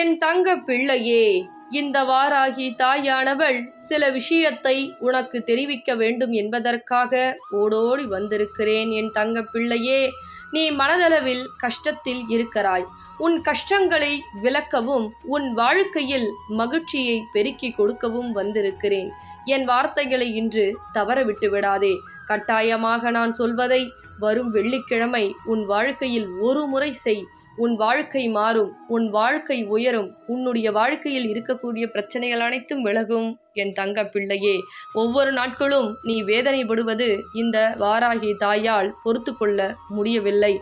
என் தங்க பிள்ளையே இந்த வாராகி தாயானவள் சில விஷயத்தை உனக்கு தெரிவிக்க வேண்டும் என்பதற்காக ஓடோடி வந்திருக்கிறேன் என் தங்க பிள்ளையே. நீ மனதளவில் கஷ்டத்தில் இருக்கிறாய். உன் கஷ்டங்களை விளக்கவும் உன் வாழ்க்கையில் மகிழ்ச்சியை பெருக்கி கொடுக்கவும் வந்திருக்கிறேன். என் வார்த்தைகளை இன்று தவற விட்டு விடாதே. கட்டாயமாக நான் சொல்வதை வரும் வெள்ளிக்கிழமை உன் வாழ்க்கையில் ஒரு முறை செய். உன் வாழ்க்கை மாறும் உன் வாழ்க்கை உயரும் உன்னுடைய வாழ்க்கையில் இருக்கக்கூடிய பிரச்சனைகள் அனைத்தும் விலகும். என் தங்க பிள்ளையே ஒவ்வொரு நாட்களும் நீ வேதனைப்படுவது இந்த வாராகி தாயால் பொறுத்து கொள்ள முடியவில்லை.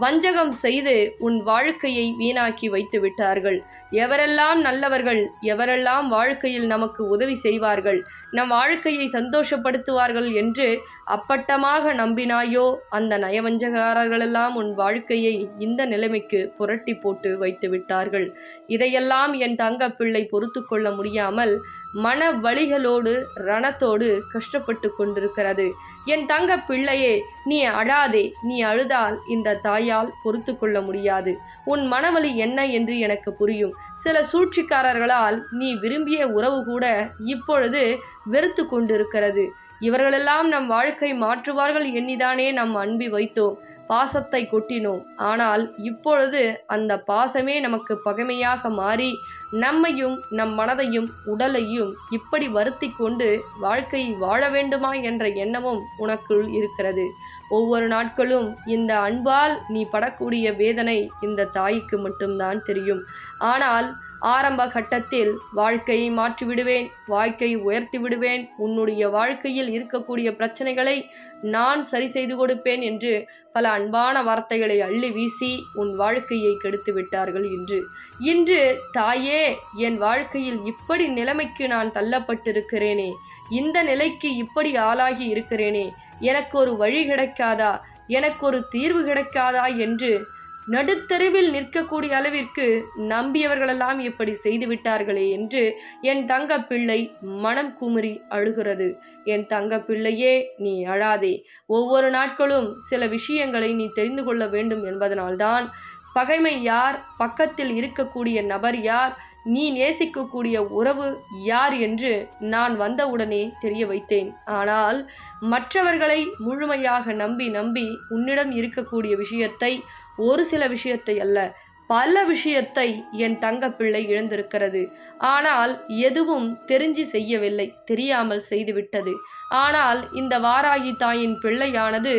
வஞ்சகம் செய்து உன் வாழ்க்கையை வீணாக்கி வைத்து விட்டார்கள் எவரெல்லாம் நல்லவர்கள் எவரெல்லாம் வாழ்க்கையில் நமக்கு உதவி செய்வார்கள் நம் வாழ்க்கையை சந்தோஷப்படுத்துவார்கள் என்று அப்பட்டமாக நம்பினாயோ அந்த நயவஞ்சகாரர்களெல்லாம் உன் வாழ்க்கையை இந்த நிலைமைக்கு புரட்டி போட்டு வைத்து விட்டார்கள் இதையெல்லாம் என் தங்க பிள்ளை பொறுத்து கொள்ள முடியாமல் மன வழிகளோடு ரணத்தோடு கஷ்டப்பட்டு கொண்டிருக்கிறது. என் தங்க பிள்ளையே நீ அழாதே நீ அழுதால் இந்த தாய் தாயால் பொறுத்து கொள்ள முடியாது. உன் மனவலி என்ன என்று எனக்கு புரியும். சில சூழ்ச்சிக்காரர்களால் நீ விரும்பிய உறவு கூட இப்பொழுது வெறுத்து கொண்டிருக்கிறது. இவர்களெல்லாம் நம் வாழ்க்கை மாற்றுவார்கள் எண்ணிதானே நம் அன்பி வைத்தோம். பாசத்தை கொட்டினோம். ஆனால் இப்பொழுது அந்த பாசமே நமக்கு பகைமையாக மாறி நம்மையும் நம் மனதையும் உடலையும் இப்படி வருத்தி கொண்டு வாழ்க்கையை வாழ வேண்டுமா என்ற எண்ணமும் உனக்குள் இருக்கிறது. ஒவ்வொரு நாட்களும் இந்த அன்பால் நீ படக்கூடிய வேதனை இந்த தாய்க்கு மட்டும்தான் தெரியும். ஆனால் ஆரம்ப கட்டத்தில் வாழ்க்கையை மாற்றி விடுவேன் வாழ்க்கையை உயர்த்தி விடுவேன். உன்னுடைய வாழ்க்கையில் இருக்கக்கூடிய பிரச்சனைகளை நான் சரி செய்து கொடுப்பேன் என்று பல அன்பான வார்த்தைகளை அள்ளி வீசி உன் வாழ்க்கையை கெடுத்து விட்டார்கள் இன்று. இன்று தாயே என் வாழ்க்கையில் இப்படி நிலைமைக்கு நான் தள்ளப்பட்டிருக்கிறேனே. இந்த நிலைக்கு இப்படி ஆளாகி இருக்கிறேனே. எனக்கு ஒரு வழி கிடைக்காதா? எனக்கு ஒரு தீர்வு கிடைக்காதா? என்று நடுத்தருவில் நிற்கக்கூடிய அளவிற்கு நம்பியவர்களெல்லாம் இப்படி செய்து விட்டார்களே என்று என் தங்க பிள்ளை மனம் குமுறி அழுகிறது. என் தங்க பிள்ளையே நீ அழாதே. ஒவ்வொரு நாட்களும் சில விஷயங்களை நீ தெரிந்து கொள்ள வேண்டும் என்பதனால்தான் பகைமை யார் பக்கத்தில் இருக்கக்கூடிய நபர் யார் நீ நேசிக்கக்கூடிய உறவு யார் என்று நான் வந்தவுடனே தெரிய வைத்தேன். ஆனால் மற்றவர்களை முழுமையாக நம்பி நம்பி உன்னிடம் இருக்கக்கூடிய விஷயத்தை ஒரு சில விஷயத்தை அல்ல பல விஷயத்தை என் தங்க பிள்ளை இழந்திருக்கிறது. ஆனால் எதுவும் தெரிஞ்சு செய்யவில்லை தெரியாமல் செய்துவிட்டது. ஆனால் இந்த வாராகி தாயின் பிள்ளையானது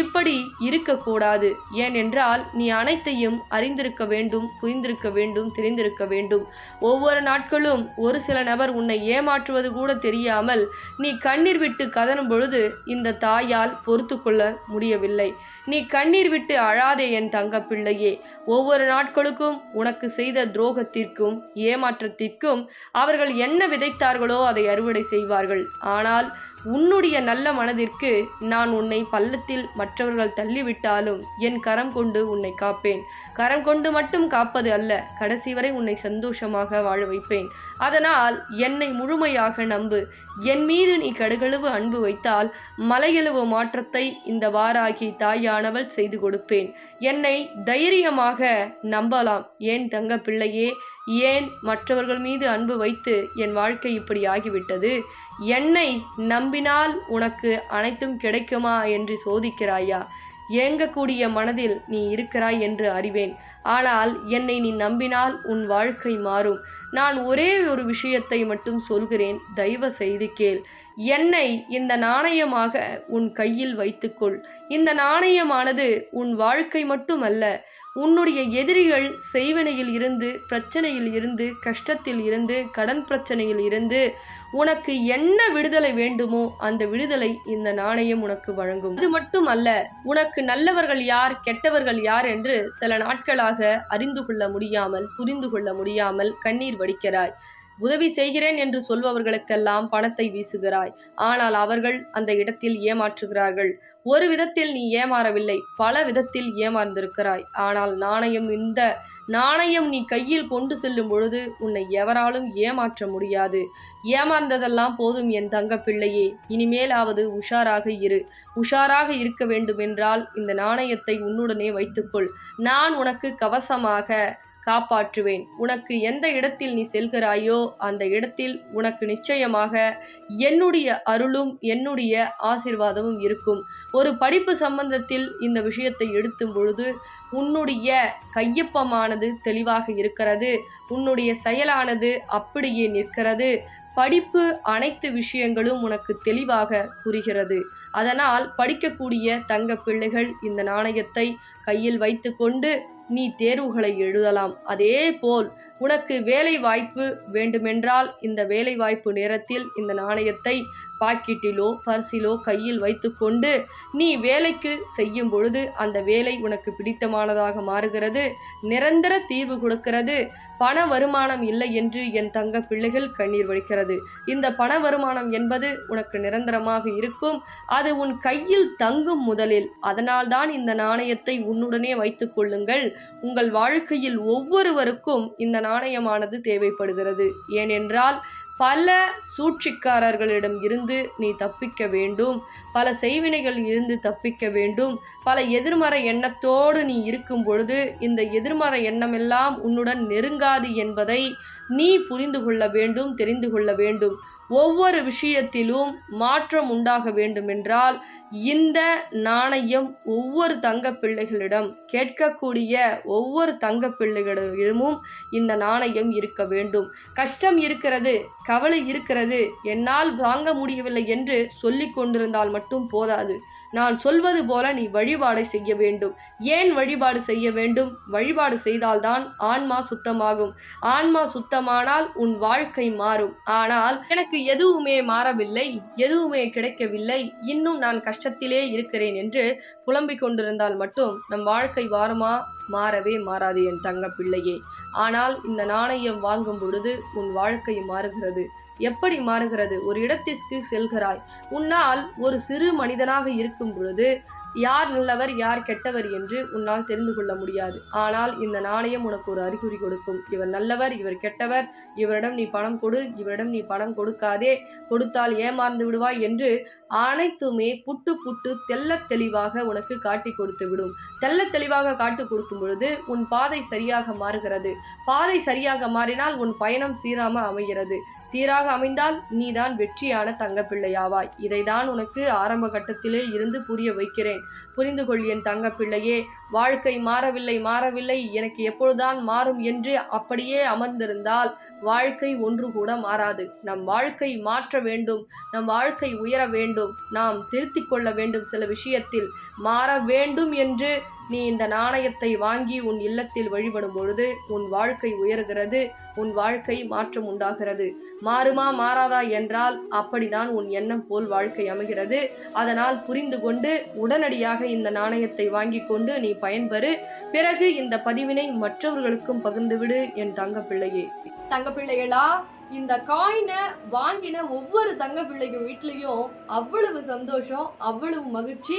இப்படி இருக்கக்கூடாது. ஏனென்றால் நீ அனைத்தையும் அறிந்திருக்க வேண்டும் புரிந்திருக்க வேண்டும் தெரிந்திருக்க வேண்டும். ஒவ்வொரு நாட்களும் ஒரு சில நபர் உன்னை ஏமாற்றுவது கூட தெரியாமல் நீ கண்ணீர் விட்டு கதறும் பொழுது இந்த தாயால் பொறுத்து கொள்ள முடியவில்லை. நீ கண்ணீர் விட்டு அழாதே என் தங்க பிள்ளையே ஒவ்வொரு நாட்களுக்கும் உனக்கு செய்த துரோகத்திற்கும் ஏமாற்றத்திற்கும் அவர்கள் என்ன விதைத்தார்களோ அதை அறுவடை செய்வார்கள். ஆனால் உன்னுடைய நல்ல மனதிற்கு நான் உன்னை பள்ளத்தில் மற்றவர்கள் தள்ளிவிட்டாலும் என் கரம் கொண்டு உன்னை காப்பேன். கரம் கொண்டு மட்டும் காப்பது அல்ல கடைசி வரை உன்னை சந்தோஷமாக வாழ வைப்பேன். அதனால் என்னை முழுமையாக நம்பு. என் மீது நீ கடுகளவு அன்பு வைத்தால் மலையளவு மாற்றத்தை இந்த வாராகி தாயானவள் செய்து கொடுப்பேன். என்னை தைரியமாக நம்பலாம். ஏன் தங்க பிள்ளையே ஏன் மற்றவர்கள் மீது அன்பு வைத்து என் வாழ்க்கை இப்படி ஆகிவிட்டது? என்னை நம்பினால் உனக்கு அனைத்தும் கிடைக்குமா என்று சோதிக்கிறாயா? ஏங்கக்கூடிய மனதில் நீ இருக்கிறாய் என்று அறிவேன். ஆனால் என்னை நீ நம்பினால் உன் வாழ்க்கை மாறும். நான் ஒரே ஒரு விஷயத்தை மட்டும் சொல்கிறேன். தயவு செய்து கேள். என்னை இந்த நாணயமாக உன் கையில் வைத்துக்கொள். இந்த நாணயமானது உன் வாழ்க்கை மட்டுமல்ல. உன்னுடைய எதிரிகள் செய்வினையில் இருந்து பிரச்சனையில் இருந்து கஷ்டத்தில் இருந்து கடன் பிரச்சனையில் இருந்து உனக்கு என்ன விடுதலை வேண்டுமோ அந்த விடுதலை இந்த நாணயம் உனக்கு வழங்கும். இது மட்டும் அல்ல உனக்கு நல்லவர்கள் யார் கெட்டவர்கள் யார் என்று சில நாட்களாக அறிந்து கொள்ள முடியாமல் புரிந்து கொள்ள முடியாமல் கண்ணீர் வடிக்கிறாய். உதவி செய்கிறேன் என்று சொல்பவர்களுக்கெல்லாம் பணத்தை வீசுகிறாய். ஆனால் அவர்கள் அந்த இடத்தில் ஏமாற்றுகிறார்கள். ஒரு விதத்தில் நீ ஏமாறவில்லை பல விதத்தில் ஏமாந்திருக்கிறாய். ஆனால் நாணயம் இந்த நாணயம் நீ கையில் கொண்டு செல்லும் பொழுது உன்னை எவராலும் ஏமாற்ற முடியாது. ஏமாந்ததெல்லாம் போதும் என் தங்க பிள்ளையே இனிமேலாவது உஷாராக இரு. உஷாராக இருக்க வேண்டுமென்றால் இந்த நாணயத்தை உன்னுடனே வைத்துக்கொள். நான் உனக்கு கவசமாக காப்பாற்றுவேன். உனக்கு எந்த இடத்தில் நீ செல்கிறாயோ அந்த இடத்தில் உனக்கு நிச்சயமாக என்னுடைய அருளும் என்னுடைய ஆசீர்வாதமும் இருக்கும். ஒரு படிப்பு சம்பந்தத்தில் இந்த விஷயத்தை எடுத்தும் பொழுது உன்னுடைய கையொப்பமானது தெளிவாக இருக்கிறது. உன்னுடைய செயலானது அப்படியே நிற்கிறது. படிப்பு அனைத்து விஷயங்களும் உனக்கு தெளிவாக புரிகிறது. அதனால் படிக்கக்கூடிய தங்க பிள்ளைகள் இந்த நாணயத்தை கையில் வைத்துக்கொண்டு நீ தேர்வுகளை எழுதலாம். அதே போல் உனக்கு வேலை வாய்ப்பு வேண்டுமென்றால் இந்த வேலை வாய்ப்பு நேரத்தில் இந்த நாணயத்தை பாக்கெட்டிலோ பர்சிலோ கையில் வைத்துக்கொண்டு நீ வேலைக்கு செய்யும் பொழுது அந்த வேலை உனக்கு பிடித்தமானதாக மாறுகிறது. நிரந்தர தீர்வு கொடுக்கிறது. பண வருமானம் இல்லை என்று என் தங்க பிள்ளைகள் கண்ணீர் வடிக்கிறது. இந்த பண வருமானம் என்பது உனக்கு நிரந்தரமாக இருக்கும். அது உன் கையில் தங்கும் முதலில். அதனால்தான் இந்த நாணயத்தை உன்னுடனே வைத்துக் கொள்ளுங்கள். உங்கள் வாழ்க்கையில் ஒவ்வொருவருக்கும் இந்த நாணயமானது தேவைப்படுகிறது. ஏனென்றால் பல சூழ்ச்சிக்காரர்களிடம் இருந்து நீ தப்பிக்க வேண்டும். பல செய்வினைகள் இருந்து தப்பிக்க வேண்டும். பல எதிர்மறை எண்ணத்தோடு நீ இருக்கும் பொழுது இந்த எதிர்மறை எண்ணமெல்லாம் உன்னுடன் நெருங்காது என்பதை நீ புரிந்து கொள்ள வேண்டும் தெரிந்து கொள்ள வேண்டும். ஒவ்வொரு விஷயத்திலும் மாற்றம் உண்டாக வேண்டுமென்றால் இந்த நாணயம் ஒவ்வொரு தங்க பிள்ளைகளிடம் கேட்கக்கூடிய ஒவ்வொரு தங்க பிள்ளைகளிடமும் இந்த நாணயம் இருக்க வேண்டும். கஷ்டம் இருக்கிறது கவலை இருக்கிறது என்னால் வாங்க முடியவில்லை என்று சொல்லிக் கொண்டிருந்தால் மட்டும் போதாது. நான் சொல்வது போல நீ வழிபாடை செய்ய வேண்டும். ஏன் வழிபாடு செய்ய வேண்டும்? வழிபாடு செய்தால்தான் ஆன்மா சுத்தமாகும். ஆன்மா சுத்தமானால் உன் வாழ்க்கை மாறும். ஆனால் எனக்கு எதுவுமே மாறவில்லை எதுவுமே கிடைக்கவில்லை. இன்னும் நான் கஷ்டத்திலே இருக்கிறேன் என்று புலம்பிக் கொண்டிருந்தால் மட்டும் நம் வாழ்க்கை வாருமா? மாறவே மாறாது என் தங்க பிள்ளையே ஆனால் இந்த நாணயம் வாங்கும் பொழுது உன் வாழ்க்கை மாறுகிறது. எப்படி மாறுகிறது? ஒரு இடத்திற்கு செல்கிறாய். உன்னால் ஒரு சிறு மனிதனாக இருக்கும் பொழுது யார் நல்லவர் யார் கெட்டவர் என்று உன்னால் தெரிந்து கொள்ள முடியாது. ஆனால் இந்த நாணயம் உனக்கு ஒரு அறிகுறி கொடுக்கும். இவர் நல்லவர் இவர் கெட்டவர். இவரிடம் நீ பணம் கொடு இவரிடம் நீ பணம் கொடுக்காதே. கொடுத்தால் ஏமாந்து விடுவாய் என்று அனைத்துமே புட்டு புட்டு தெள்ளத் தெளிவாக உனக்கு காட்டி கொடுத்து விடும். தெள்ளத் தெளிவாக காட்டி கொடுக்கும் பொழுது உன் பாதை சரியாக மாறுகிறது. பாதை சரியாக மாறினால் உன் பயணம் சீராம அமைகிறது. சீராக அமைந்தால் நீதான் வெற்றியான தங்கப்பிள்ளையாவாய். இதைதான் உனக்கு ஆரம்ப கட்டத்திலே இருந்து புரிய வைக்கிறேன். புரிந்து கொள் என் தங்கப்பிள்ளையே. வாழ்க்கை மாறவில்லை மாறவில்லை. எனக்கு எப்பொழுதுதான் மாறும் என்று அப்படியே அமர்ந்திருந்தால் வாழ்க்கை ஒன்று கூட மாறாது. நம் வாழ்க்கை மாற்ற வேண்டும் நம் வாழ்க்கை உயர வேண்டும். நாம் திருத்திக் கொள்ள வேண்டும் சில விஷயத்தில். மாற வேண்டும் என்று நீ இந்த நாணயத்தை வாங்கி உன் இல்லத்தில் வழிபடும் பொழுது உன் வாழ்க்கை உயர்கிறது உன் வாழ்க்கை மாற்றம் உண்டாகிறது. மாறுமா மாறாதா என்றால் அப்படிதான் உன் எண்ணம் போல் வாழ்க்கை அமைகிறது. அதனால் புரிந்து கொண்டு உடனடியாக இந்த நாணயத்தை வாங்கி கொண்டு நீ பயன்பெறு. பிறகு இந்த பதிவினை மற்றவர்களுக்கும் பகிர்ந்துவிடு என் தங்கப்பிள்ளையே. தங்கப்பிள்ளைகளா இந்த காயினை வாங்கின ஒவ்வொரு தங்க பிள்ளைங்க வீட்லேயும் அவ்வளவு சந்தோஷம் அவ்வளவு மகிழ்ச்சி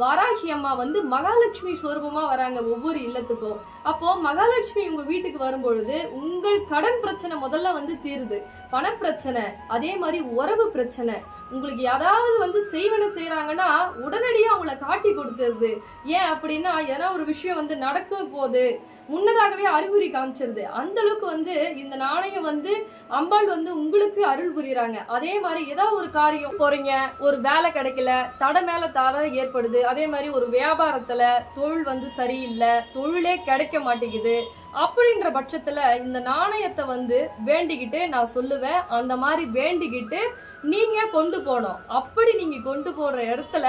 வாராகி அம்மா வந்து மகாலட்சுமி ஸ்வரூபமாக வராங்க ஒவ்வொரு இல்லத்துக்கும். அப்போ மகாலட்சுமி உங்க வீட்டுக்கு வரும்பொழுது உங்கள் கடன் பிரச்சனை முதல்ல வந்து தீருது. பணப்பிரச்சனை அதே மாதிரி உறவு பிரச்சனை. உங்களுக்கு யாராவது வந்து செய்வன செய்யறாங்கன்னா உடனடியாக அவங்கள காட்டி கொடுத்துருது. ஏன் அப்படின்னா ஏன்னா ஒரு விஷயம் வந்து நடக்கும் போது முன்னதாகவே அறிகுறி காமிச்சிருது. அந்த அளவுக்கு வந்து இந்த நாணயம் வந்து அம்பாள் வந்து உங்களுக்கு அருள் புரியுறாங்க. அதே மாதிரி ஏதாவது ஒரு காரியம் போறீங்க ஒரு வேலை கிடைக்கல தடை மேல தடை ஏற்படுது அதே மாதிரி ஒரு வியாபாரத்துல தொழில் வந்து சரியில்லை தொழிலே கிடைக்க மாட்டேங்குது. அப்படின்ற பட்சத்துல இந்த நாணயத்தை வந்து வேண்டிக்கிட்டு நான் சொல்லுவேன். அந்த மாதிரி வேண்டிக்கிட்டு நீங்க கொண்டு போகணும். அப்படி நீங்க கொண்டு போற இடத்துல